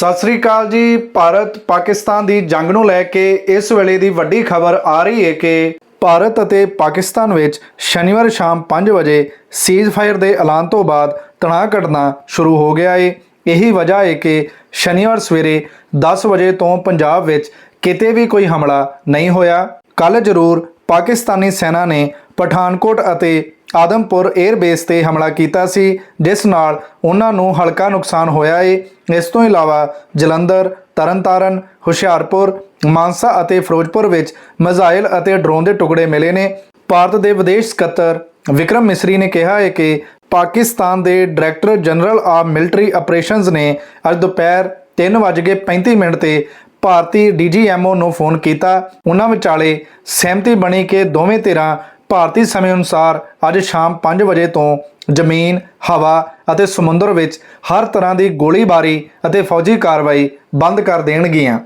ਸਤਿ ਸ੍ਰੀ ਅਕਾਲ ਜੀ। ਭਾਰਤ ਪਾਕਿਸਤਾਨ ਦੀ ਜੰਗ ਨੂੰ ਲੈ ਕੇ ਇਸ ਵੇਲੇ ਦੀ ਵੱਡੀ ਖਬਰ ਆ ਰਹੀ ਹੈ ਕਿ ਭਾਰਤ ਅਤੇ ਪਾਕਿਸਤਾਨ ਵਿੱਚ ਸ਼ਨੀਵਾਰ ਸ਼ਾਮ 5 ਵਜੇ ਸੀਜ਼ਫਾਇਰ ਦੇ ਐਲਾਨ ਤੋਂ ਬਾਅਦ ਤਣਾਅ ਘਟਣਾ ਸ਼ੁਰੂ ਹੋ ਗਿਆ ਹੈ ਇਹੀ ਵਜ੍ਹਾ ਹੈ ਕਿ ਸ਼ਨੀਵਾਰ ਸਵੇਰੇ 10 ਵਜੇ ਤੋਂ ਪੰਜਾਬ ਵਿੱਚ ਕਿਤੇ ਵੀ ਕੋਈ ਹਮਲਾ ਨਹੀਂ ਹੋਇਆ। ਕੱਲ ਜ਼ਰੂਰ ਪਾਕਿਸਤਾਨੀ ਸੈਨਾ ਨੇ ਪਠਾਨਕੋਟ ਅਤੇ ਆਦਮਪੁਰ 에ਅਰ ਬੇਸ ਤੇ ਹਮਲਾ ਕੀਤਾ ਸੀ, ਜਿਸ ਨਾਲ ਉਹਨਾਂ ਨੂੰ ਹਲਕਾ ਨੁਕਸਾਨ ਹੋਇਆ ਏ। ਇਸ ਤੋਂ ਇਲਾਵਾ ਜਲੰਧਰ, ਤਰਨਤਾਰਨ, ਹੁਸ਼ਿਆਰਪੁਰ, ਮਾਨਸਾ ਅਤੇ ਫਿਰੋਜ਼ਪੁਰ ਵਿੱਚ ਮਿਜ਼ਾਈਲ ਅਤੇ ਡਰੋਨ ਦੇ ਟੁਕੜੇ ਮਿਲੇ ਨੇ। ਭਾਰਤ ਦੇ ਵਿਦੇਸ਼ ਸਕੱਤਰ ਵਿਕਰਮ ਮਿਸਰੀ ਨੇ ਕਿਹਾ ਹੈ ਕਿ ਪਾਕਿਸਤਾਨ ਦੇ director general of military operations ਨੇ ਅੱਜ ਦੁਪਹਿਰ 3:35 ਮਿੰਟ ਤੇ ਭਾਰਤੀ ਡੀਜੀਐਮਓ ਨੂੰ ਫੋਨ ਕੀਤਾ। ਉਹਨਾਂ ਵਿਚਾਲੇ ਸਹਿਮਤੀ ਬਣੀ ਕਿ ਦੋਵੇਂ ਧਿਰਾਂ ਭਾਰਤੀ ਸਮੇਂ ਅਨੁਸਾਰ ਅੱਜ ਸ਼ਾਮ 5 ਵਜੇ ਤੋਂ ਜ਼ਮੀਨ, ਹਵਾ ਅਤੇ ਸਮੁੰਦਰ ਵਿੱਚ ਹਰ ਤਰ੍ਹਾਂ ਦੀ ਗੋਲੀਬਾਰੀ ਅਤੇ ਫੌਜੀ ਕਾਰਵਾਈ ਬੰਦ ਕਰ ਦੇਣਗੀਆਂ।